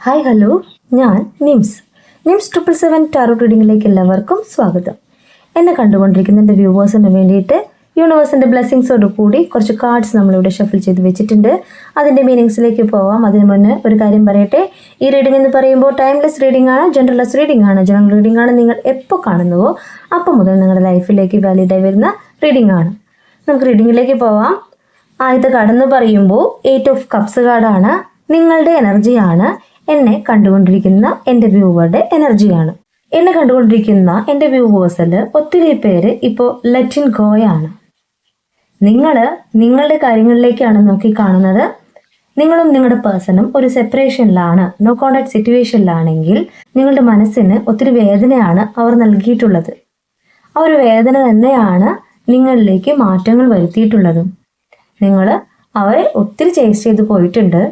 Hi hello ഞാൻ Nims. Nims triple seven tarot റീഡിങ്ങിലേക്ക് എല്ലാവർക്കും സ്വാഗതം. എന്നെ കണ്ടുകൊണ്ടിരിക്കുന്ന എന്റെ വ്യൂവേഴ്സിന് വേണ്ടിയിട്ട് യൂണിവേഴ്സിന്റെ ബ്ലെസ്സിങ്സോട് കൂടി കുറച്ച് കാർഡ്സ് നമ്മളിവിടെ ഷഫിൾ ചെയ്ത് വെച്ചിട്ടുണ്ട്. അതിന്റെ മീനിങ്സിലേക്ക് പോവാം. അതിന് മുന്നേ ഒരു കാര്യം പറയട്ടെ. ഈ റീഡിംഗ് എന്ന് പറയുമ്പോൾ ടൈംലെസ് റീഡിംഗ് ആണ് ജനറൽലെസ് റീഡിംഗ് ആണ് ജനറൽ റീഡിംഗ് ആണ് നിങ്ങൾ എപ്പോൾ കാണുന്നുവോ അപ്പം മുതൽ നിങ്ങളുടെ ലൈഫിലേക്ക് വാലിഡായി വരുന്ന റീഡിംഗ് ആണ്. നമുക്ക് റീഡിങ്ങിലേക്ക് പോവാം. ആദ്യത്തെ കാർഡ് എന്ന് പറയുമ്പോൾ എയ്റ്റ് ഓഫ് കപ്സ് കാർഡാണ് നിങ്ങളുടെ എനർജിയാണ് എന്നെ കണ്ടുകൊണ്ടിരിക്കുന്ന എന്റെ വ്യൂവറുടെ എനർജിയാണ്. എന്നെ കണ്ടുകൊണ്ടിരിക്കുന്ന എന്റെ വ്യൂവേഴ്സിൽ ഒത്തിരി പേര് ഇപ്പോൾ ലെറ്റിൻ ഗോയാണ് നിങ്ങൾ നിങ്ങളുടെ കാര്യങ്ങളിലേക്കാണ് നോക്കി കാണുന്നത്. നിങ്ങളും നിങ്ങളുടെ പേഴ്സണും ഒരു സെപ്പറേഷനിലാണ് നോ കോണ്ടാക്ട് സിറ്റുവേഷനിലാണെങ്കിൽ നിങ്ങളുടെ മനസ്സിന് ഒത്തിരി വേദനയാണ് അവർ നൽകിയിട്ടുള്ളത്. ആ ഒരു വേദന തന്നെയാണ് നിങ്ങളിലേക്ക് മാറ്റങ്ങൾ വരുത്തിയിട്ടുള്ളതും. നിങ്ങൾ അവരെ ഒത്തിരി ചേസ് ചെയ്ത് പോയിട്ടുണ്ട്.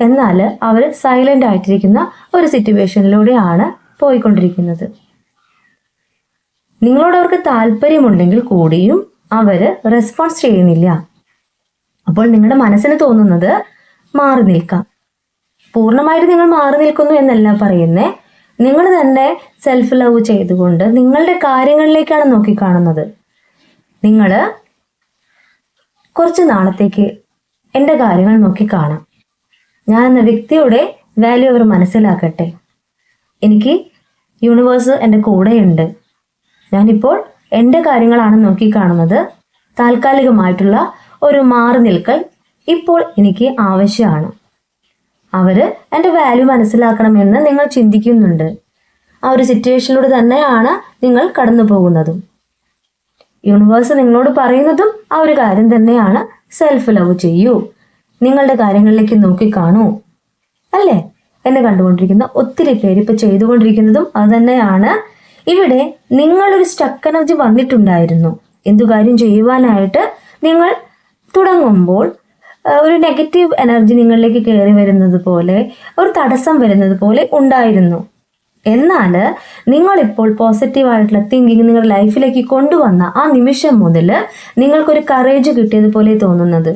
എന്നാൽ അവർ സൈലന്റ് ആയിട്ടിരിക്കുന്ന ഒരു സിറ്റുവേഷനിലൂടെയാണ് പോയിക്കൊണ്ടിരിക്കുന്നത്. നിങ്ങളോട് അവർക്ക് താല്പര്യമുണ്ടെങ്കിൽ കൂടിയും അവർ റെസ്പോൺസ് ചെയ്യുന്നില്ല. അപ്പോൾ നിങ്ങളുടെ മനസ്സിന് തോന്നുന്നത് മാറി നിൽക്കാം. പൂർണമായിട്ട് നിങ്ങൾ മാറി നിൽക്കുന്നു എന്നല്ല പറയുന്നേ. നിങ്ങൾ തന്നെ സെൽഫ് ലവ് ചെയ്തുകൊണ്ട് നിങ്ങളുടെ കാര്യങ്ങളിലേക്കാണ് നോക്കിക്കാണുന്നത്. നിങ്ങൾ കുറച്ച് നാളത്തേക്ക് എന്റെ കാര്യങ്ങൾ നോക്കി കാണാം ഞാൻ എന്ന വ്യക്തിയുടെ വാല്യൂ അവർ മനസ്സിലാക്കട്ടെ. എനിക്ക് യൂണിവേഴ്സ് എന്റെ കൂടെയുണ്ട്. ഞാനിപ്പോൾ എന്റെ കാര്യങ്ങളാണ് നോക്കിക്കാണുന്നത്. താൽക്കാലികമായിട്ടുള്ള ഒരു മാറി നിൽക്കൽ ഇപ്പോൾ എനിക്ക് ആവശ്യമാണ്. അവർ എന്റെ വാല്യൂ മനസ്സിലാക്കണമെന്ന് നിങ്ങൾ ചിന്തിക്കുന്നുണ്ട്. ആ ഒരു സിറ്റുവേഷനിലൂടെ തന്നെയാണ് നിങ്ങൾ കടന്നു പോകുന്നതും. യൂണിവേഴ്സ് നിങ്ങളോട് പറയുന്നതും ആ ഒരു കാര്യം തന്നെയാണ് സെൽഫ് ലവ് ചെയ്യൂ. നിങ്ങളുടെ കാര്യങ്ങളിലേക്ക് നോക്കി കാണൂ അല്ലേ? എന്നെ കണ്ടുകൊണ്ടിരിക്കുന്ന ഒത്തിരി പേര് ഇപ്പൊ ചെയ്തുകൊണ്ടിരിക്കുന്നതും അത് തന്നെയാണ്. ഇവിടെ നിങ്ങളൊരു സ്റ്റക്ക് എനർജി വന്നിട്ടുണ്ടായിരുന്നു. എന്തു കാര്യം ചെയ്യുവാനായിട്ട് നിങ്ങൾ തുടങ്ങുമ്പോൾ ഒരു നെഗറ്റീവ് എനർജി നിങ്ങളിലേക്ക് കയറി വരുന്നത് പോലെ ഒരു തടസ്സം വരുന്നത് പോലെ ഉണ്ടായിരുന്നു. എന്നാൽ നിങ്ങളിപ്പോൾ പോസിറ്റീവായിട്ടുള്ള തിങ്കിങ് നിങ്ങളുടെ ലൈഫിലേക്ക് കൊണ്ടുവന്ന ആ നിമിഷം മുതൽ നിങ്ങൾക്കൊരു കറേജ് കിട്ടിയതുപോലെ തോന്നുന്നത്.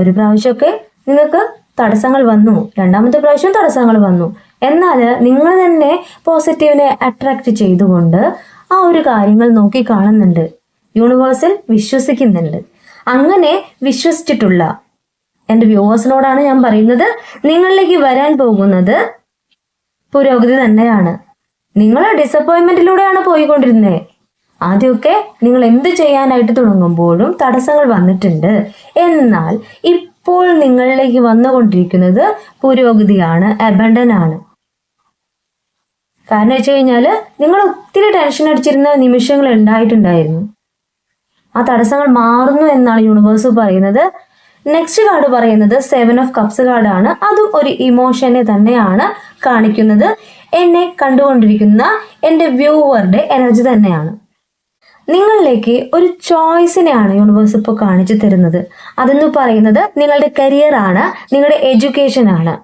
ഒരു പ്രാവശ്യമൊക്കെ നിങ്ങൾക്ക് തടസ്സങ്ങൾ വന്നു. രണ്ടാമത്തെ പ്രാവശ്യം തടസ്സങ്ങൾ വന്നു. എന്നാൽ നിങ്ങൾ തന്നെ പോസിറ്റീവിനെ അട്രാക്റ്റ് ചെയ്തുകൊണ്ട് ആ ഒരു കാര്യങ്ങൾ നോക്കി കാണുന്നുണ്ട്. യൂണിവേഴ്സിൽ വിശ്വസിക്കുന്നുണ്ട്. അങ്ങനെ വിശ്വസിച്ചിട്ടുള്ള എന്റെ വ്യൂവേഴ്സിനോടാണ് ഞാൻ പറയുന്നത് നിങ്ങളിലേക്ക് വരാൻ പോകുന്നത് പുരോഗതി തന്നെയാണ്. നിങ്ങൾ ഡിസപ്പോയിൻമെന്റിലൂടെയാണ് പോയിക്കൊണ്ടിരുന്നത് ആദ്യമൊക്കെ നിങ്ങൾ എന്ത് ചെയ്യാനായിട്ട് തുടങ്ങുമ്പോഴും തടസ്സങ്ങൾ വന്നിട്ടുണ്ട്. എന്നാൽ ഇപ്പോൾ നിങ്ങളിലേക്ക് വന്നുകൊണ്ടിരിക്കുന്നത് പുരോഗതിയാണ് അബണ്ടൻ ആണ്. കാരണം വെച്ച് കഴിഞ്ഞാൽ നിങ്ങൾ ഒത്തിരി ടെൻഷൻ അടിച്ചിരുന്ന നിമിഷങ്ങൾ ഉണ്ടായിട്ടുണ്ടായിരുന്നു. ആ തടസ്സങ്ങൾ മാറുന്നു എന്നാണ് യൂണിവേഴ്സ് പറയുന്നത്. നെക്സ്റ്റ് കാർഡ് പറയുന്നത് സെവൻ ഓഫ് കപ്സ് കാർഡാണ് അതും ഒരു ഇമോഷനെ തന്നെയാണ് കാണിക്കുന്നത്. എന്നെ കണ്ടുകൊണ്ടിരിക്കുന്ന എന്റെ വ്യൂവറുടെ എനർജി തന്നെയാണ്. നിങ്ങളിലേക്ക് ഒരു ചോയ്സിനെയാണ് യൂണിവേഴ്സ് ഇപ്പോൾ കാണിച്ചു തരുന്നത്. അതെന്ന് പറയുന്നത് നിങ്ങളുടെ കരിയർ ആണ് നിങ്ങളുടെ എഡ്യൂക്കേഷൻ ആണ്.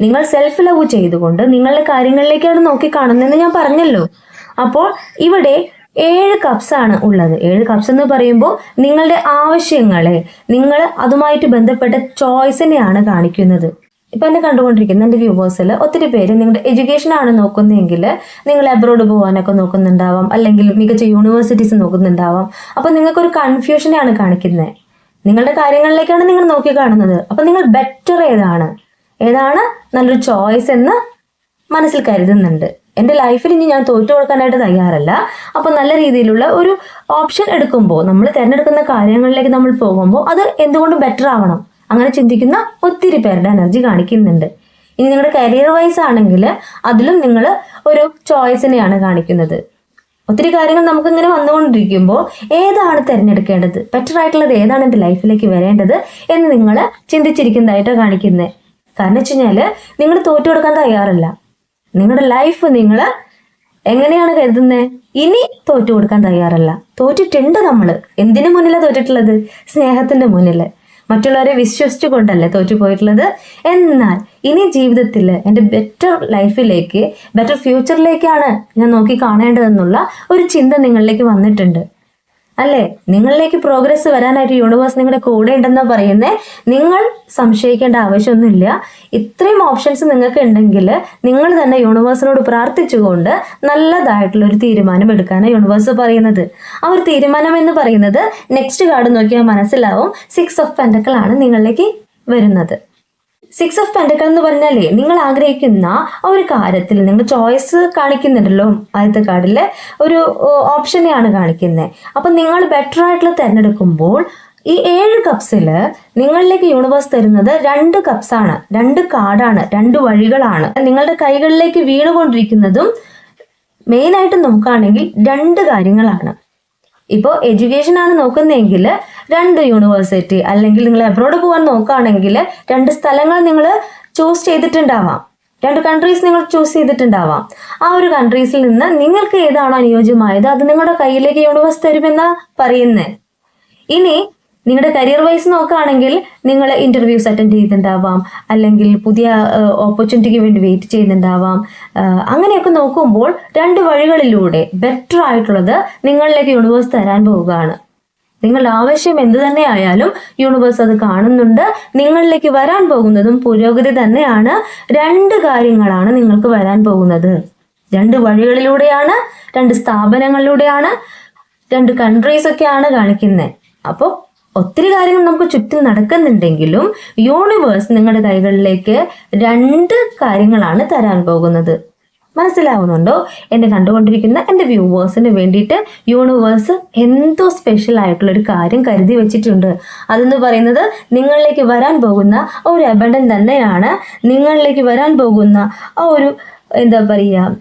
നിങ്ങൾ സെൽഫ് ലവ് ചെയ്തുകൊണ്ട് നിങ്ങളുടെ കാര്യങ്ങളിലേക്കാണ് നോക്കി കാണുന്നതെന്ന് ഞാൻ പറഞ്ഞല്ലോ. അപ്പോൾ ഇവിടെ ഏഴ് കപ്സ് ആണ് ഉള്ളത്. ഏഴ് കപ്സ് എന്ന് പറയുമ്പോൾ നിങ്ങളുടെ ആവശ്യങ്ങളെ നിങ്ങൾ അതുമായിട്ട് ബന്ധപ്പെട്ട ചോയ്സിനെയാണ് കാണിക്കുന്നത്. ഇപ്പൊ എന്നെ കണ്ടുകൊണ്ടിരിക്കുന്ന എന്റെ വ്യൂവേഴ്സിൽ ഒത്തിരി പേര് നിങ്ങളുടെ എഡ്യൂക്കേഷൻ ആണ് നോക്കുന്നതെങ്കിൽ നിങ്ങൾ അബ്രോഡ് പോകാനൊക്കെ നോക്കുന്നുണ്ടാവാം അല്ലെങ്കിൽ മികച്ച യൂണിവേഴ്സിറ്റീസ് നോക്കുന്നുണ്ടാവാം. അപ്പം നിങ്ങൾക്കൊരു കൺഫ്യൂഷനെയാണ് കാണിക്കുന്നത് നിങ്ങളുടെ കാര്യങ്ങളിലേക്കാണ് നിങ്ങൾ നോക്കി കാണുന്നത്. അപ്പോൾ നിങ്ങൾ ബെറ്റർ ഏതാണ്? ഏതാണ് നല്ലൊരു ചോയ്സ് എന്ന് മനസ്സിൽ കരുതുന്നുണ്ട്. എന്റെ ലൈഫിൽ ഇനി ഞാൻ തോറ്റു കൊടുക്കാനായിട്ട് തയ്യാറല്ല. അപ്പോൾ നല്ല രീതിയിലുള്ള ഒരു ഓപ്ഷൻ എടുക്കുമ്പോൾ നമ്മൾ തിരഞ്ഞെടുക്കുന്ന കാര്യങ്ങളിലേക്ക് നമ്മൾ പോകുമ്പോൾ അത് എന്തുകൊണ്ടും ബെറ്റർ ആവണം. അങ്ങനെ ചിന്തിക്കുന്ന ഒത്തിരി പേരുടെ എനർജി കാണിക്കുന്നുണ്ട്. ഇനി നിങ്ങളുടെ കരിയർ വൈസ് ആണെങ്കിൽ അതിലും നിങ്ങൾ ഒരു ചോയ്സിനെയാണ് കാണിക്കുന്നത്. ഒത്തിരി കാര്യങ്ങൾ നമുക്ക് ഇങ്ങനെ വന്നുകൊണ്ടിരിക്കുമ്പോൾ ഏതാണ് തിരഞ്ഞെടുക്കേണ്ടത്? ബെറ്റർ ആയിട്ടുള്ളത് ഏതാണ് എന്റെ ലൈഫിലേക്ക് വരേണ്ടത് എന്ന് നിങ്ങൾ ചിന്തിച്ചിരിക്കുന്നതായിട്ടാണ് കാണിക്കുന്നത് കാരണം വെച്ച് കഴിഞ്ഞാൽ നിങ്ങൾ തോറ്റു കൊടുക്കാൻ തയ്യാറല്ല. നിങ്ങളുടെ ലൈഫ് നിങ്ങൾ എങ്ങനെയാണ് കരുതുന്നത് ഇനി തോറ്റു കൊടുക്കാൻ തയ്യാറല്ല. തോറ്റിട്ടുണ്ട് നമ്മൾ എന്തിനു മുന്നിലാണ് തോറ്റിട്ടുള്ളത്? സ്നേഹത്തിന്റെ മുന്നിൽ മറ്റുള്ളവരെ വിശ്വസിച്ചു കൊണ്ടല്ലേ തോറ്റു പോയിട്ടുള്ളത് എന്നാൽ ഇനി ജീവിതത്തിൽ എന്റെ ബെറ്റർ ലൈഫിലേക്ക് ബെറ്റർ ഫ്യൂച്ചറിലേക്കാണ് ഞാൻ നോക്കി കാണേണ്ടതെന്നുള്ള ഒരു ചിന്ത നിങ്ങളിലേക്ക് വന്നിട്ടുണ്ട്. അല്ലേ? നിങ്ങളിലേക്ക് പ്രോഗ്രസ് വരാനായിട്ട് യൂണിവേഴ്സ് നിങ്ങളുടെ കൂടെ ഉണ്ടെന്ന് പറയുന്നേ. നിങ്ങൾ സംശയിക്കേണ്ട ആവശ്യമൊന്നുമില്ല. ഇത്രയും ഓപ്ഷൻസ് നിങ്ങൾക്ക് ഉണ്ടെങ്കിൽ നിങ്ങൾ തന്നെ യൂണിവേഴ്സിനോട് പ്രാർത്ഥിച്ചുകൊണ്ട് നല്ലതായിട്ടുള്ള ഒരു തീരുമാനം എടുക്കാനാണ് യൂണിവേഴ്സ് പറയുന്നത്. ആ ഒരു തീരുമാനം എന്ന് പറയുന്നത് നെക്സ്റ്റ് കാർഡ് നോക്കിയാൽ മനസ്സിലാവും. സിക്സ് ഓഫ് പെൻഡക്കളാണ് നിങ്ങളിലേക്ക് വരുന്നത്. സിക്സ് ഓഫ് പെൻഡക്കൾ എന്ന് പറഞ്ഞാലേ നിങ്ങൾ ആഗ്രഹിക്കുന്ന ആ ഒരു കാര്യത്തിൽ നിങ്ങൾ ചോയ്സ് കാണിക്കുന്നുണ്ടല്ലോ ആദ്യത്തെ കാർഡിൽ ഒരു ഓപ്ഷനെയാണ് കാണിക്കുന്നത് അപ്പം നിങ്ങൾ ബെറ്റർ ആയിട്ടുള്ള തിരഞ്ഞെടുക്കുമ്പോൾ ഈ ഏഴ് കപ്സിൽ നിങ്ങളിലേക്ക് യൂണിവേഴ്സ് തരുന്നത് രണ്ട് കപ്സാണ് രണ്ട് കാർഡാണ് രണ്ട് വഴികളാണ്. നിങ്ങളുടെ കൈകളിലേക്ക് വീണുകൊണ്ടിരിക്കുന്നതും മെയിനായിട്ട് നോക്കുകയാണെങ്കിൽ രണ്ട് കാര്യങ്ങളാണ്. ഇപ്പോൾ എഡ്യൂക്കേഷൻ ആണ് നോക്കുന്നതെങ്കിൽ രണ്ട് യൂണിവേഴ്സിറ്റി അല്ലെങ്കിൽ നിങ്ങൾ എബ്രോഡ് പോകാൻ നോക്കുകയാണെങ്കിൽ രണ്ട് സ്ഥലങ്ങൾ നിങ്ങൾ ചൂസ് ചെയ്തിട്ടുണ്ടാവാം. രണ്ട് കൺട്രീസ് നിങ്ങൾ ചൂസ് ചെയ്തിട്ടുണ്ടാവാം. ആ ഒരു കൺട്രീസിൽ നിന്ന് നിങ്ങൾക്ക് ഏതാണോ അനുയോജ്യമായത് അത് നിങ്ങളുടെ കയ്യിലേക്ക് യൂണിവേഴ്സ് തരുമെന്നാ പറയുന്നത് ഇനി നിങ്ങളുടെ കരിയർ വൈസ് നോക്കുകയാണെങ്കിൽ നിങ്ങൾ ഇന്റർവ്യൂസ് അറ്റൻഡ് ചെയ്തിട്ടുണ്ടാവാം അല്ലെങ്കിൽ പുതിയ ഓപ്പർച്യൂണിറ്റിക്ക് വേണ്ടി വെയിറ്റ് ചെയ്യുന്നുണ്ടാവാം. അങ്ങനെയൊക്കെ നോക്കുമ്പോൾ രണ്ട് വഴികളിലൂടെ ബെറ്റർ ആയിട്ടുള്ളത് നിങ്ങളിലേക്ക് യൂണിവേഴ്സ് തരാൻ പോവുകയാണ്. നിങ്ങളുടെ ആവശ്യം എന്ത് തന്നെ ആയാലും യൂണിവേഴ്സ് അത് കാണുന്നുണ്ട്. നിങ്ങളിലേക്ക് വരാൻ പോകുന്നതും പുരോഗതി തന്നെയാണ്. രണ്ട് കാര്യങ്ങളാണ് നിങ്ങൾക്ക് വരാൻ പോകുന്നത്. രണ്ട് വഴികളിലൂടെയാണ് രണ്ട് സ്ഥാപനങ്ങളിലൂടെയാണ് രണ്ട് കൺട്രീസ് ഒക്കെയാണ് കാണിക്കുന്നത് അപ്പോൾ ഒത്തിരി കാര്യങ്ങൾ നമുക്ക് ചുറ്റും നടക്കുന്നുണ്ടെങ്കിലും യൂണിവേഴ്സ് നിങ്ങളുടെ കൈകളിലേക്ക് രണ്ട് കാര്യങ്ങളാണ് തരാൻ പോകുന്നത്. മനസ്സിലാവുന്നുണ്ടോ? എന്നെ കണ്ടുകൊണ്ടിരിക്കുന്ന എന്റെ വ്യൂവേഴ്സിന് വേണ്ടിയിട്ട് യൂണിവേഴ്സ് എന്തോ സ്പെഷ്യൽ ആയിട്ടുള്ള ഒരു കാര്യം കരുതി വെച്ചിട്ടുണ്ട്. അതെന്ന് പറയുന്നത് നിങ്ങളിലേക്ക് വരാൻ പോകുന്ന ഒരു അബണ്ടൻ തന്നെയാണ്. നിങ്ങളിലേക്ക് വരാൻ പോകുന്ന ആ ഒരു എന്താ പറയുക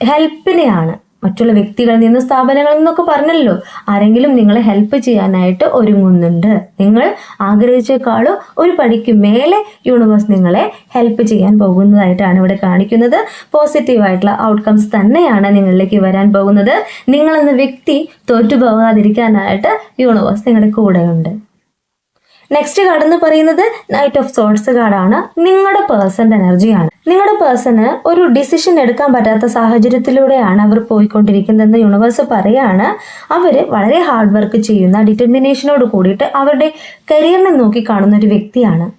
ഹെൽപ്പിനെയാണ് മറ്റുള്ള വ്യക്തികളിൽ നിന്ന് സ്ഥാപനങ്ങളിൽ നിന്നൊക്കെ പറഞ്ഞല്ലോ. ആരെങ്കിലും നിങ്ങളെ ഹെൽപ്പ് ചെയ്യാനായിട്ട് ഒരുങ്ങുന്നുണ്ട്. നിങ്ങൾ ആഗ്രഹിച്ചേക്കാളും ഒരു പടിക്ക് മേലെ യൂണിവേഴ്സ് നിങ്ങളെ ഹെൽപ്പ് ചെയ്യാൻ പോകുന്നതായിട്ടാണ് ഇവിടെ കാണിക്കുന്നത്. പോസിറ്റീവായിട്ടുള്ള ഔട്ട്കംസ് തന്നെയാണ് നിങ്ങളിലേക്ക് വരാൻ പോകുന്നത്. നിങ്ങളെന്ന വ്യക്തി തോറ്റുപോകാതിരിക്കാനായിട്ട് യൂണിവേഴ്സ് നിങ്ങളുടെ കൂടെയുണ്ട്. നെക്സ്റ്റ് കാർഡ് എന്ന് പറയുന്നത് നൈറ്റ് ഓഫ് സോൾസ് കാർഡാണ് നിങ്ങളുടെ പേഴ്സന്റെ എനർജിയാണ് നിങ്ങളുടെ പേഴ്സണ് ഒരു ഡിസിഷൻ എടുക്കാൻ പറ്റാത്ത സാഹചര്യത്തിലൂടെയാണ് അവർ പോയിക്കൊണ്ടിരിക്കുന്നതെന്ന് യൂണിവേഴ്സ് പറയാണ്. അവർ വളരെ ഹാർഡ് വർക്ക് ചെയ്യുന്ന ഡിറ്റർമിനേഷനോട് കൂടിയിട്ട് അവരുടെ കരിയറിനെ നോക്കി കാണുന്ന ഒരു വ്യക്തിയാണ്.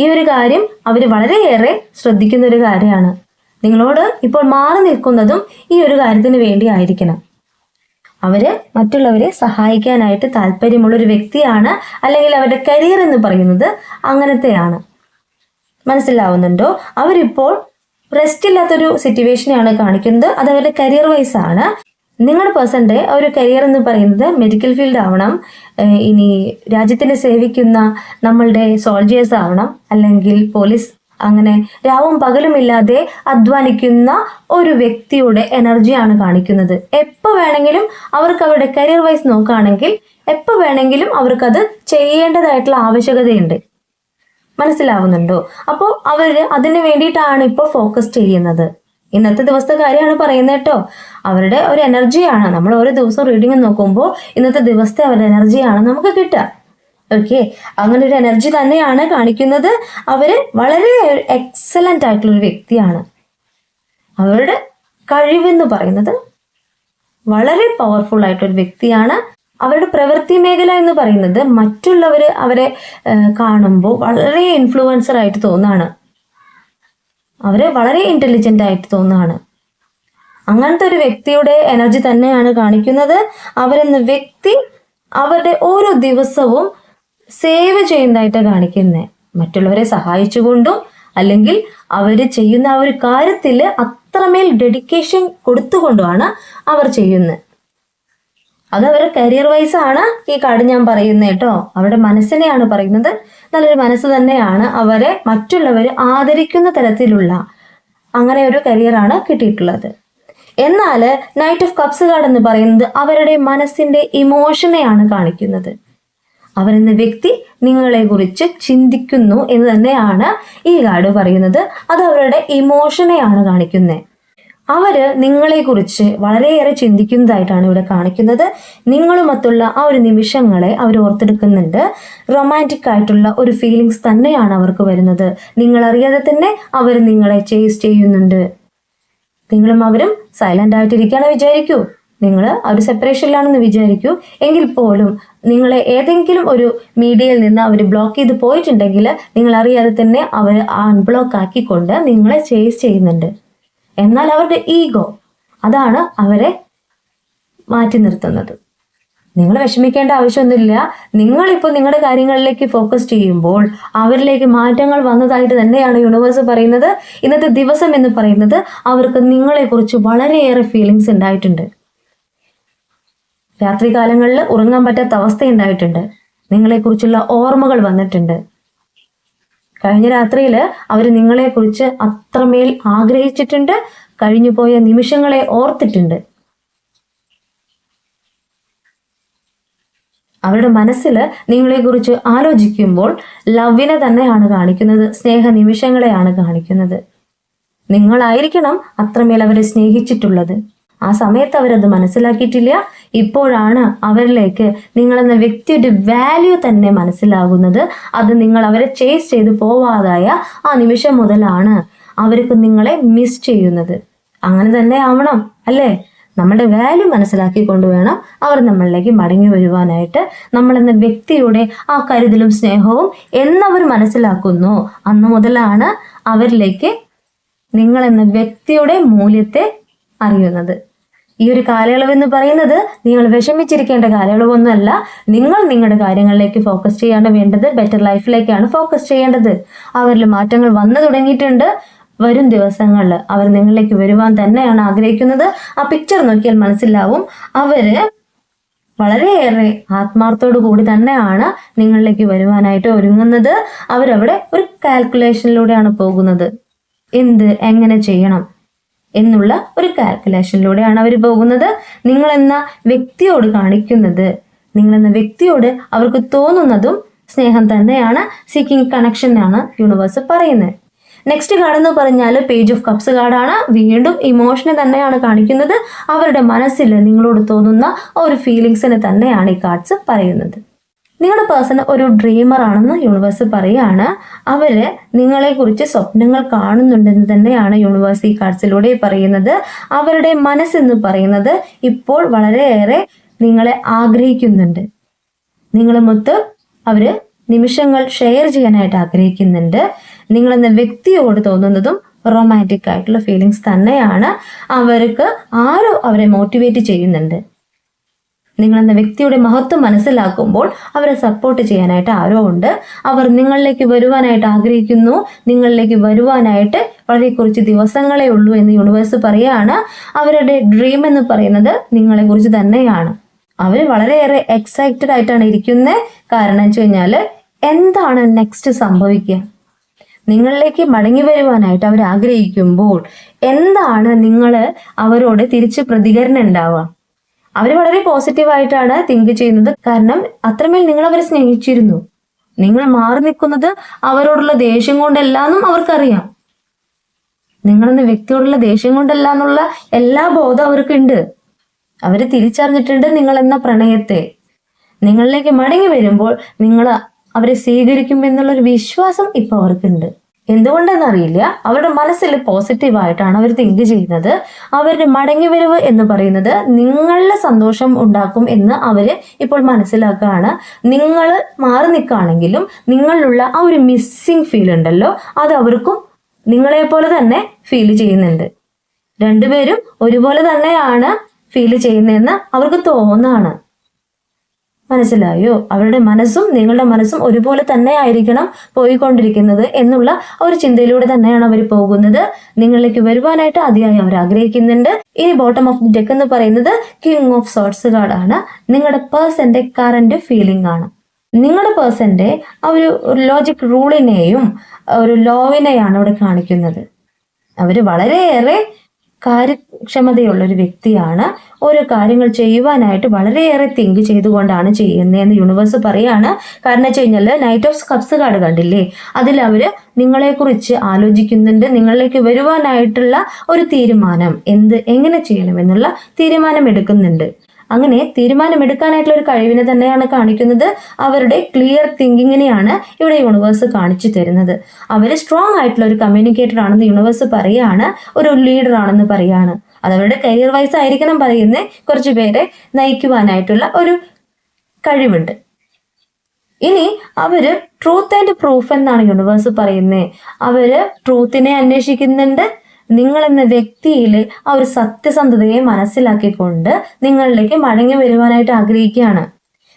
ഈ ഒരു കാര്യം അവർ വളരെയേറെ ശ്രദ്ധിക്കുന്ന ഒരു കാര്യമാണ്. നിങ്ങളോട് ഇപ്പോൾ മാറി നിൽക്കുന്നതും ഈ ഒരു കാര്യത്തിന് വേണ്ടി ആയിരിക്കണം അവർ മറ്റുള്ളവരെ സഹായിക്കാനായിട്ട് താല്പര്യമുള്ള ഒരു വ്യക്തിയാണ് അല്ലെങ്കിൽ അവരുടെ കരിയർ എന്ന് പറയുന്നത് അങ്ങനത്തെയാണ്. മനസ്സിലാവുന്നുണ്ടോ? അവരിപ്പോൾ റെസ്റ്റ് ഇല്ലാത്തൊരു സിറ്റുവേഷനെയാണ് കാണിക്കുന്നത്. അത് അവരുടെ കരിയർ വൈസ് ആണ്. നിങ്ങളുടെ പേഴ്സന്റെ ഒരു കരിയർ എന്ന് പറയുന്നത് മെഡിക്കൽ ഫീൽഡ് ആവണം. ഇനി രാജ്യത്തിനെ സേവിക്കുന്ന നമ്മളുടെ സോൾജിയേഴ്സ് ആവണം. അല്ലെങ്കിൽ പോലീസ് അങ്ങനെ രാവും പകലും ഇല്ലാതെ അധ്വാനിക്കുന്ന ഒരു വ്യക്തിയുടെ എനർജിയാണ് കാണിക്കുന്നത്. എപ്പോൾ വേണമെങ്കിലും അവർക്ക് അവരുടെ കരിയർ വൈസ് നോക്കുകയാണെങ്കിൽ എപ്പോൾ വേണമെങ്കിലും അവർക്കത് ചെയ്യേണ്ടതായിട്ടുള്ള ആവശ്യകതയുണ്ട്. മനസ്സിലാവുന്നുണ്ടോ? അപ്പോൾ അവർ അതിന് വേണ്ടിയിട്ടാണ് ഇപ്പോൾ ഫോക്കസ് ചെയ്യുന്നത്. ഇന്നത്തെ ദിവസത്തെ കാര്യമാണ് പറയുന്നത് കേട്ടോ. അവരുടെ ഒരു എനർജിയാണ് നമ്മൾ ഓരോ ദിവസവും റീഡിങ് നോക്കുമ്പോൾ ഇന്നത്തെ ദിവസത്തെ അവരുടെ എനർജിയാണ് നമുക്ക് കിട്ടുക. ഓക്കെ അങ്ങനെ ഒരു എനർജി തന്നെയാണ് കാണിക്കുന്നത്. അവർ വളരെ എക്സലന്റ് ആയിട്ടുള്ള ഒരു വ്യക്തിയാണ്. അവരുടെ കഴിവെന്ന് പറയുന്നത് വളരെ പവർഫുൾ ആയിട്ടൊരു വ്യക്തിയാണ്. അവരുടെ പ്രവൃത്തി മേഖല എന്ന് പറയുന്നത് മറ്റുള്ളവർ അവരെ കാണുമ്പോൾ വളരെ ഇൻഫ്ലുവൻസർ ആയിട്ട് തോന്നാണ്. അവരെ വളരെ ഇന്റലിജന്റ് ആയിട്ട് തോന്നാണ്. അങ്ങനത്തെ ഒരു വ്യക്തിയുടെ എനർജി തന്നെയാണ് കാണിക്കുന്നത്. അവരെന്ന വ്യക്തി അവരുടെ ഓരോ ദിവസവും സേവ് ചെയ്യുന്നതായിട്ട് കാണിക്കുന്നത് മറ്റുള്ളവരെ സഹായിച്ചുകൊണ്ടും അല്ലെങ്കിൽ അവർ ചെയ്യുന്ന ആ ഒരു കാര്യത്തിൽ അത്രമേൽ ഡെഡിക്കേഷൻ കൊടുത്തുകൊണ്ടുമാണ് അവർ ചെയ്യുന്നത് അത് അവരുടെ കരിയർ വൈസ് ആണ് ഈ കാർഡ് ഞാൻ പറയുന്നത് കേട്ടോ. അവരുടെ മനസ്സിനെയാണ് പറയുന്നത്. നല്ലൊരു മനസ്സ് തന്നെയാണ് അവരെ മറ്റുള്ളവർ ആദരിക്കുന്ന തരത്തിലുള്ള അങ്ങനെ ഒരു കരിയറാണ് കിട്ടിയിട്ടുള്ളത്. എന്നാൽ നൈറ്റ് ഓഫ് കപ്സ് കാർഡ് എന്ന് പറയുന്നത് അവരുടെ മനസ്സിന്റെ ഇമോഷനെയാണ് കാണിക്കുന്നത്. അവരെന്ന വ്യക്തി നിങ്ങളെ കുറിച്ച് ചിന്തിക്കുന്നു എന്ന് തന്നെയാണ് ഈ കാർഡ് പറയുന്നത്. അത് അവരുടെ ഇമോഷനെയാണ് കാണിക്കുന്നത് അവർ നിങ്ങളെക്കുറിച്ച് വളരെയേറെ ചിന്തിക്കുന്നതായിട്ടാണ് ഇവിടെ കാണിക്കുന്നത്. നിങ്ങളുമൊത്തുള്ള ആ ഒരു നിമിഷങ്ങളെ അവർ ഓർത്തെടുക്കുന്നുണ്ട്. റൊമാന്റിക് ആയിട്ടുള്ള ഒരു ഫീലിങ്സ് തന്നെയാണ് അവർക്ക് വരുന്നത്. നിങ്ങളറിയാതെ തന്നെ അവർ നിങ്ങളെ ചേസ് ചെയ്യുന്നുണ്ട്. നിങ്ങളും അവരും സൈലന്റ് ആയിട്ടിരിക്കുകയാണ് വിചാരിക്കൂ. നിങ്ങൾ ഒരു സെപ്പറേഷനിലാണെന്ന് വിചാരിക്കൂ. എങ്കിൽ പോലും നിങ്ങളെ ഏതെങ്കിലും ഒരു മീഡിയയിൽ നിന്ന് അവർ ബ്ലോക്ക് ചെയ്ത് പോയിട്ടുണ്ടെങ്കിൽ നിങ്ങൾ അറിയാതെ തന്നെ അവർ അൺബ്ലോക്ക് ആക്കിക്കൊണ്ട് നിങ്ങളെ ചേസ് ചെയ്യുന്നുണ്ട്. എന്നാൽ അവരുടെ ഈഗോ അതാണ് അവരെ മാറ്റി നിർത്തുന്നത്. നിങ്ങൾ വിഷമിക്കേണ്ട ആവശ്യമൊന്നുമില്ല. നിങ്ങളിപ്പോൾ നിങ്ങളുടെ കാര്യങ്ങളിലേക്ക് ഫോക്കസ് ചെയ്യുമ്പോൾ അവരിലേക്ക് മാറ്റങ്ങൾ വന്നതായിട്ട് തന്നെയാണ് യൂണിവേഴ്സ് പറയുന്നത്. ഇന്നത്തെ ദിവസം എന്ന് പറയുന്നത് അവർക്ക് നിങ്ങളെക്കുറിച്ച് വളരെയേറെ ഫീലിങ്സ് ഉണ്ടായിട്ടുണ്ട്. രാത്രികാലങ്ങളിൽ ഉറങ്ങാൻ പറ്റാത്ത അവസ്ഥ ഉണ്ടായിട്ടുണ്ട് നിങ്ങളെക്കുറിച്ചുള്ള ഓർമ്മകൾ വന്നിട്ടുണ്ട്. കഴിഞ്ഞ രാത്രിയിൽ അവർ നിങ്ങളെക്കുറിച്ച് അത്രമേൽ ആഗ്രഹിച്ചിട്ടുണ്ട്. കഴിഞ്ഞുപോയ നിമിഷങ്ങളെ ഓർത്തിട്ടുണ്ട്. അവരുടെ മനസ്സിൽ നിങ്ങളെക്കുറിച്ച് ആലോചിക്കുമ്പോൾ ലവിനെ തന്നെയാണ് കാണിക്കുന്നത്. സ്നേഹ നിമിഷങ്ങളെയാണ് കാണിക്കുന്നത്. നിങ്ങളായിരിക്കണം അത്രമേൽ അവരെ സ്നേഹിച്ചിട്ടുള്ളത്. ആ സമയത്ത് അവരത് മനസ്സിലാക്കിയിട്ടില്ല. ഇപ്പോഴാണ് അവരിലേക്ക് നിങ്ങളെന്ന വ്യക്തിയുടെ വാല്യൂ തന്നെ മനസ്സിലാകുന്നത്. അത് നിങ്ങൾ അവരെ ചേസ് ചെയ്ത് പോവാതായ ആ നിമിഷം മുതലാണ് അവർക്ക് നിങ്ങളെ മിസ് ചെയ്യുന്നത്. അങ്ങനെ തന്നെ ആവണം അല്ലേ? നമ്മുടെ വാല്യൂ മനസ്സിലാക്കി വേണം അവർ നമ്മളിലേക്ക് മടങ്ങി വരുവാനായിട്ട്. നമ്മളെന്ന വ്യക്തിയുടെ ആ കരുതലും സ്നേഹവും എന്നവർ മനസ്സിലാക്കുന്നു. അന്ന് മുതലാണ് അവരിലേക്ക് നിങ്ങളെന്ന വ്യക്തിയുടെ മൂല്യത്തെ അറിയുന്നത്. ഈ ഒരു കാലയളവ് എന്ന് പറയുന്നത് നിങ്ങൾ വിഷമിച്ചിരിക്കേണ്ട കാലയളവൊന്നുമല്ല. നിങ്ങൾ നിങ്ങളുടെ കാര്യങ്ങളിലേക്ക് ഫോക്കസ് ചെയ്യാണ് വേണ്ടത് ബെറ്റർ ലൈഫിലേക്കാണ് ഫോക്കസ് ചെയ്യേണ്ടത്. അവരിൽ മാറ്റങ്ങൾ വന്നു തുടങ്ങിയിട്ടുണ്ട്. വരും ദിവസങ്ങളിൽ അവർ നിങ്ങളിലേക്ക് വരുവാൻ തന്നെയാണ് ആഗ്രഹിക്കുന്നത്. ആ പിക്ചർ നോക്കിയാൽ മനസ്സിലാവും. അവർ വളരെയേറെ ആത്മാർത്ഥത്തോടു കൂടി തന്നെയാണ് നിങ്ങളിലേക്ക് വരുവാനായിട്ട് ഒരുങ്ങുന്നത്. അവരവിടെ ഒരു കാൽക്കുലേഷനിലൂടെയാണ് പോകുന്നത്. എന്ത് എങ്ങനെ ചെയ്യണം? എന്നുള്ള ഒരു കാൽക്കുലേഷനിലൂടെയാണ് അവർ പോകുന്നത്. നിങ്ങൾ എന്ന വ്യക്തിയോട് കാണിക്കുന്നത് നിങ്ങൾ എന്ന വ്യക്തിയോട് അവർക്ക് തോന്നുന്നതും സ്നേഹം തന്നെയാണ്. സീക്കിംഗ് കണക്ഷൻ ആണ് യൂണിവേഴ്സ് പറയുന്നത്. നെക്സ്റ്റ് കാർഡ് എന്ന് പറഞ്ഞാൽ പേജ് ഓഫ് കപ്സ് കാർഡാണ് വീണ്ടും ഇമോഷനെ തന്നെയാണ് കാണിക്കുന്നത്. അവരുടെ മനസ്സിൽ നിങ്ങളോട് തോന്നുന്ന ഒരു ഫീലിങ്സിനെ തന്നെയാണ് ഈ കാർഡ്സ് പറയുന്നത്. നിങ്ങളുടെ പേഴ്സൺ ഒരു ഡ്രീമർ ആണെന്ന് യൂണിവേഴ്സ് പറയുകയാണ് അവർ നിങ്ങളെക്കുറിച്ച് സ്വപ്നങ്ങൾ കാണുന്നുണ്ടെന്ന് തന്നെയാണ് യൂണിവേഴ്സ് ഈ കാർഡ്സിലൂടെ പറയുന്നത്. അവരുടെ മനസ്സെന്ന് പറയുന്നത് ഇപ്പോൾ വളരെയേറെ നിങ്ങളെ ആഗ്രഹിക്കുന്നുണ്ട്. നിങ്ങളുമൊത്ത് അവർ നിമിഷങ്ങൾ ഷെയർ ചെയ്യാനായിട്ട് ആഗ്രഹിക്കുന്നുണ്ട്. നിങ്ങളെന്ന വ്യക്തിയോട് തോന്നുന്നതും റൊമാന്റിക് ആയിട്ടുള്ള ഫീലിങ്സ് തന്നെയാണ്. അവർക്ക് ആരോ അവരെ മോട്ടിവേറ്റ് ചെയ്യുന്നുണ്ട്. നിങ്ങളെന്ന വ്യക്തിയുടെ മഹത്വം മനസ്സിലാക്കുമ്പോൾ അവരെ സപ്പോർട്ട് ചെയ്യാനായിട്ട് ആരോ ഉണ്ട് അവർ നിങ്ങളിലേക്ക് വരുവാനായിട്ട് ആഗ്രഹിക്കുന്നു. നിങ്ങളിലേക്ക് വരുവാനായിട്ട് വളരെ കുറച്ച് ദിവസങ്ങളേ ഉള്ളൂ എന്ന് യൂണിവേഴ്സ് പറയാണ്. അവരുടെ ഡ്രീം എന്ന് പറയുന്നത് നിങ്ങളെക്കുറിച്ച് തന്നെയാണ്. അവർ വളരെയേറെ എക്സൈറ്റഡ് ആയിട്ടാണ് ഇരിക്കുന്നത് കാരണം വെച്ച് കഴിഞ്ഞാൽ എന്താണ് നെക്സ്റ്റ് സംഭവിക്കുക? നിങ്ങളിലേക്ക് മടങ്ങി വരുവാനായിട്ട് അവർ ആഗ്രഹിക്കുമ്പോൾ എന്താണ് നിങ്ങൾ അവരോട് തിരിച്ച് പ്രതികരണം ഉണ്ടാവുക? അവർ വളരെ പോസിറ്റീവായിട്ടാണ് തിങ്ക് ചെയ്യുന്നത്. കാരണം അത്രമേൽ നിങ്ങൾ അവരെ സ്നേഹിച്ചിരുന്നു. നിങ്ങൾ മാറി നിൽക്കുന്നത് അവരോടുള്ള ദേഷ്യം കൊണ്ടല്ല എന്നും അവർക്കറിയാം. നിങ്ങളെന്ന വ്യക്തിയോടുള്ള ദേഷ്യം കൊണ്ടല്ല എന്നുള്ള എല്ലാ ബോധം അവർക്കുണ്ട്. അവർ തിരിച്ചറിഞ്ഞിട്ടുണ്ട് നിങ്ങൾ എന്ന പ്രണയത്തെ. നിങ്ങളിലേക്ക് മടങ്ങി വരുമ്പോൾ നിങ്ങൾ അവരെ സ്വീകരിക്കും എന്നുള്ളൊരു വിശ്വാസം ഇപ്പൊ അവർക്കുണ്ട്. എന്തുകൊണ്ടെന്നറിയില്ല. അവരുടെ മനസ്സിൽ പോസിറ്റീവായിട്ടാണ് അവർ തിങ്ക് ചെയ്യുന്നത്. അവരുടെ മടങ്ങി വരവ് എന്ന് പറയുന്നത് നിങ്ങളുടെ സന്തോഷം ഉണ്ടാക്കും എന്ന് അവർ ഇപ്പോൾ മനസ്സിലാക്കുകയാണ്. നിങ്ങൾ മാറി നിൽക്കുകയാണെങ്കിലും നിങ്ങളിലുള്ള ആ ഒരു മിസ്സിങ് ഫീൽ ഉണ്ടല്ലോ അത് അവർക്കും നിങ്ങളെപ്പോലെ തന്നെ ഫീൽ ചെയ്യുന്നുണ്ട്. രണ്ടുപേരും ഒരുപോലെ തന്നെയാണ് ഫീൽ ചെയ്യുന്നതെന്ന് അവർക്ക് തോന്നാണ് മനസ്സിലായോ? അവരുടെ മനസ്സും നിങ്ങളുടെ മനസ്സും ഒരുപോലെ തന്നെ ആയിരിക്കണം പോയിക്കൊണ്ടിരിക്കുന്നത് എന്നുള്ള ഒരു ചിന്തയിലൂടെ തന്നെയാണ് അവർ പോകുന്നത്. നിങ്ങളിലേക്ക് വരുവാനായിട്ട് അതിയായി അവർ ആഗ്രഹിക്കുന്നുണ്ട്. ഇനി ബോട്ടം ഓഫ് ദി ഡെക്ക് എന്ന് പറയുന്നത് കിങ് ഓഫ് സോട്സ് കാർഡ് ആണ്. നിങ്ങളുടെ പേഴ്സന്റെ കറന്റ് ഫീലിംഗ് ആണ്. നിങ്ങളുടെ പേഴ്സന്റെ ആ ഒരു ലോജിക് റൂളിനെയും ഒരു ലോവിനെയാണ് അവിടെ കാണിക്കുന്നത്. അവർ വളരെയേറെ കാര്യക്ഷമതയുള്ള ഒരു വ്യക്തിയാണ്. ഓരോ കാര്യങ്ങൾ ചെയ്യുവാനായിട്ട് വളരെയേറെ തിങ്ക് ചെയ്തുകൊണ്ടാണ് ചെയ്യുന്നതെന്ന് യൂണിവേഴ്സ് പറയാണ്. കാരണം വെച്ച് കഴിഞ്ഞാൽ നൈറ്റ് ഓഫ് കപ്സ് കാർഡ് കണ്ടില്ലേ? അതിൽ അവർ നിങ്ങളെക്കുറിച്ച് ആലോചിക്കുന്നുണ്ട്. നിങ്ങളിലേക്ക് വരുവാനായിട്ടുള്ള ഒരു തീരുമാനം എന്ത് എങ്ങനെ ചെയ്യണമെന്നുള്ള തീരുമാനം എടുക്കുന്നുണ്ട്. അങ്ങനെ തീരുമാനമെടുക്കാനായിട്ടുള്ള ഒരു കഴിവിനെ തന്നെയാണ് കാണിക്കുന്നത്. അവരുടെ ക്ലിയർ തിങ്കിങ്ങിനെയാണ് ഇവിടെ യൂണിവേഴ്സ് കാണിച്ചു തരുന്നത്. അവർ സ്ട്രോങ് ആയിട്ടുള്ള ഒരു കമ്മ്യൂണിക്കേറ്റർ ആണെന്ന് യൂണിവേഴ്സ് പറയുകയാണ് ഒരു ലീഡർ ആണെന്ന് പറയുകയാണ് അത് അവരുടെ കരിയർ വൈസ് ആയിരിക്കണം പറയുന്നത് കുറച്ച് പേരെ നയിക്കുവാനായിട്ടുള്ള ഒരു കഴിവുണ്ട്. ഇനി അവർ ട്രൂത്ത് ആൻഡ് പ്രൂഫ് എന്നാണ് യൂണിവേഴ്സ് പറയുന്നത് അവർ ട്രൂത്തിനെ അന്വേഷിക്കുന്നുണ്ട് നിങ്ങൾ എന്ന വ്യക്തിയിൽ ആ ഒരു സത്യസന്ധതയെ മനസ്സിലാക്കിക്കൊണ്ട് നിങ്ങളിലേക്ക് മടങ്ങി വരുവാനായിട്ട് ആഗ്രഹിക്കുകയാണ്.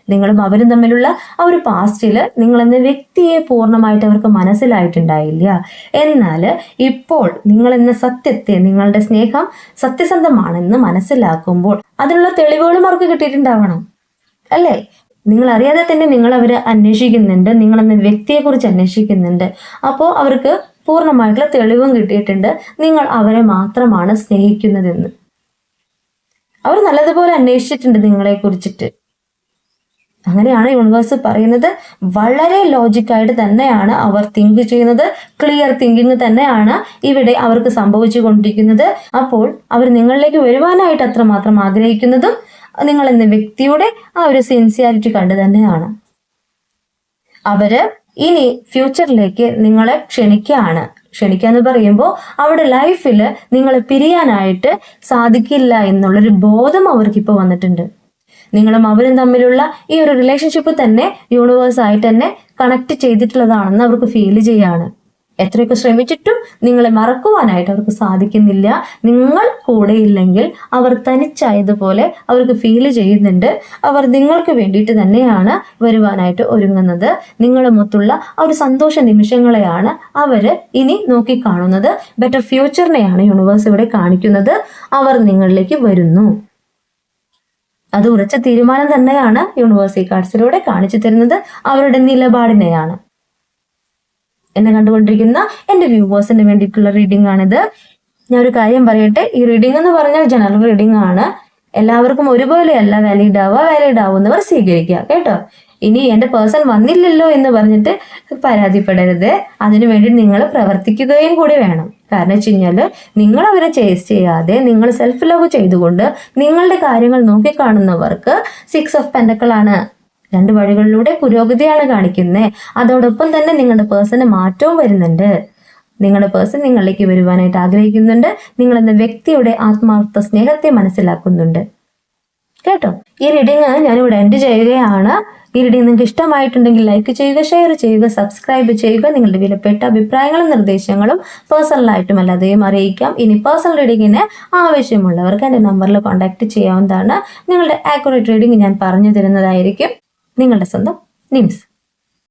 നിങ്ങളും അവരും തമ്മിലുള്ള ആ ഒരു പാസ്റ്റിൽ നിങ്ങൾ എന്ന വ്യക്തിയെ പൂർണമായിട്ട് അവർക്ക് മനസ്സിലായിട്ടുണ്ടായില്ല. എന്നാൽ ഇപ്പോൾ നിങ്ങൾ എന്ന സത്യത്തെ നിങ്ങളുടെ സ്നേഹം സത്യസന്ധമാണെന്ന് മനസ്സിലാക്കുമ്പോൾ അതിനുള്ള തെളിവുകളും അവർക്ക് കിട്ടിയിട്ടുണ്ടാവണം. അല്ലേ? നിങ്ങൾ അറിയാതെ തന്നെ നിങ്ങൾ അവരെ അന്വേഷിക്കുന്നുണ്ട് നിങ്ങൾ എന്ന വ്യക്തിയെക്കുറിച്ച് അന്വേഷിക്കുന്നുണ്ട്. അപ്പോൾ അവർക്ക് പൂർണമായിട്ടുള്ള തെളിവും കിട്ടിയിട്ടുണ്ട്. നിങ്ങൾ അവരെ മാത്രമാണ് സ്നേഹിക്കുന്നതെന്ന്. അവർ നല്ലതുപോലെ അന്വേഷിച്ചിട്ടുണ്ട് നിങ്ങളെ കുറിച്ചിട്ട്. അങ്ങനെയാണ് യൂണിവേഴ്സ് പറയുന്നത്. വളരെ ലോജിക്കായിട്ട് തന്നെയാണ് അവർ തിങ്ക് ചെയ്യുന്നത്. ക്ലിയർ തിങ്കിങ് തന്നെയാണ് ഇവിടെ അവർക്ക് സംഭവിച്ചു കൊണ്ടിരിക്കുന്നത് അപ്പോൾ അവർ നിങ്ങളിലേക്ക് വരുവാനായിട്ട് അത്രമാത്രം ആഗ്രഹിക്കുന്നതും നിങ്ങൾ എന്ന വ്യക്തിയുടെ ആ ഒരു സിൻസിയാരിറ്റി കണ്ട് തന്നെയാണ്. അവർ ഇനി ഫ്യൂച്ചറിലേക്ക് നിങ്ങളെ ക്ഷണിക്കുകയാണ് ക്ഷണിക്കുക എന്ന് പറയുമ്പോൾ അവിടെ ലൈഫിൽ നിങ്ങളെ പിരിയാനായിട്ട് സാധിക്കില്ല എന്നുള്ളൊരു ബോധം അവർക്ക് ഇപ്പോൾ വന്നിട്ടുണ്ട്. നിങ്ങളും അവരും തമ്മിലുള്ള ഈ ഒരു റിലേഷൻഷിപ്പ് തന്നെ യൂണിവേഴ്സായിട്ട് തന്നെ കണക്ട് ചെയ്തിട്ടുള്ളതാണെന്ന് അവർക്ക് ഫീൽ ചെയ്യാണ്. എത്രയൊക്കെ ശ്രമിച്ചിട്ടും നിങ്ങളെ മറക്കുവാനായിട്ട് അവർക്ക് സാധിക്കുന്നില്ല. നിങ്ങൾ കൂടെ ഇല്ലെങ്കിൽ അവർ തനിച്ചായതുപോലെ അവർക്ക് ഫീൽ ചെയ്യുന്നുണ്ട്. അവർ നിങ്ങൾക്ക് വേണ്ടിയിട്ട് തന്നെയാണ് വരുവാനായിട്ട് ഒരുങ്ങുന്നത്. നിങ്ങളെ നിങ്ങളുമൊത്തുള്ള ആ ഒരു സന്തോഷ നിമിഷങ്ങളെയാണ് അവർ ഇനി നോക്കിക്കാണുന്നത്. ബെറ്റർ ഫ്യൂച്ചറിനെയാണ് യൂണിവേഴ്സ് ഇവിടെ കാണിക്കുന്നത്. അവർ നിങ്ങളിലേക്ക് വരുന്നു. അത് ഉറച്ച തീരുമാനം തന്നെയാണ് യൂണിവേഴ്സിറ്റി കാർഡ്സിലൂടെ കാണിച്ചു തരുന്നത്. അവരുടെ നിലപാടിനെയാണ്. എന്നെ കണ്ടുകൊണ്ടിരിക്കുന്ന എന്റെ വ്യൂവേഴ്സിന് വേണ്ടിയിട്ടുള്ള റീഡിംഗ് ആണിത്. ഞാൻ ഒരു കാര്യം പറയട്ടെ? ഈ റീഡിംഗ് എന്ന് പറഞ്ഞാൽ ജനറൽ റീഡിംഗ് ആണ്. എല്ലാവർക്കും ഒരുപോലെയല്ല വാലിഡ് ആവുക വാലിഡ് ആവുന്നവർ സ്വീകരിക്കുക കേട്ടോ? ഇനി എന്റെ പേഴ്സൺ വന്നില്ലല്ലോ എന്ന് പറഞ്ഞിട്ട് പരാതിപ്പെടരുത്. അതിനുവേണ്ടി നിങ്ങൾ പ്രവർത്തിക്കുകയും കൂടി വേണം. കാരണം വെച്ച് കഴിഞ്ഞാൽ നിങ്ങൾ അവരെ ചേസ് ചെയ്യാതെ നിങ്ങൾ സെൽഫ് ലവ് ചെയ്തുകൊണ്ട് നിങ്ങളുടെ കാര്യങ്ങൾ നോക്കിക്കാണുന്നവർക്ക് സിക്സ് ഓഫ് പെൻഡക്കളാണ് രണ്ട് വഴികളിലൂടെ പുരോഗതിയാണ് കാണിക്കുന്നത് അതോടൊപ്പം തന്നെ നിങ്ങളുടെ പേഴ്സന് മാറ്റവും വരുന്നുണ്ട്. നിങ്ങളുടെ പേഴ്സൺ നിങ്ങളിലേക്ക് വരുവാനായിട്ട് ആഗ്രഹിക്കുന്നുണ്ട്. നിങ്ങൾ എന്ന വ്യക്തിയുടെ ആത്മാർത്ഥ സ്നേഹത്തെ മനസ്സിലാക്കുന്നുണ്ട്. കേട്ടോ? ഈ റീഡിങ് ഞാനിവിടെ എൻഡ് ചെയ്യുകയാണ്. ഈ റീഡിങ് നിങ്ങൾക്ക് ഇഷ്ടമായിട്ടുണ്ടെങ്കിൽ ലൈക്ക് ചെയ്യുക ഷെയർ ചെയ്യുക സബ്സ്ക്രൈബ് ചെയ്യുക. നിങ്ങളുടെ വിലപ്പെട്ട അഭിപ്രായങ്ങളും നിർദ്ദേശങ്ങളും പേഴ്സണലായിട്ടും അല്ലാതെയും അറിയിക്കാം. ഇനി പേഴ്സണൽ റീഡിങ്ങിന് ആവശ്യമുള്ളവർക്ക് എന്റെ നമ്പറിൽ കോൺടാക്ട് ചെയ്യാവുന്നതാണ്. നിങ്ങളുടെ ആക്യുറേറ്റ് റീഡിങ് ഞാൻ പറഞ്ഞു തരുന്നതായിരിക്കും. നിങ്ങളുടെ സ്വന്തം നിംസ്.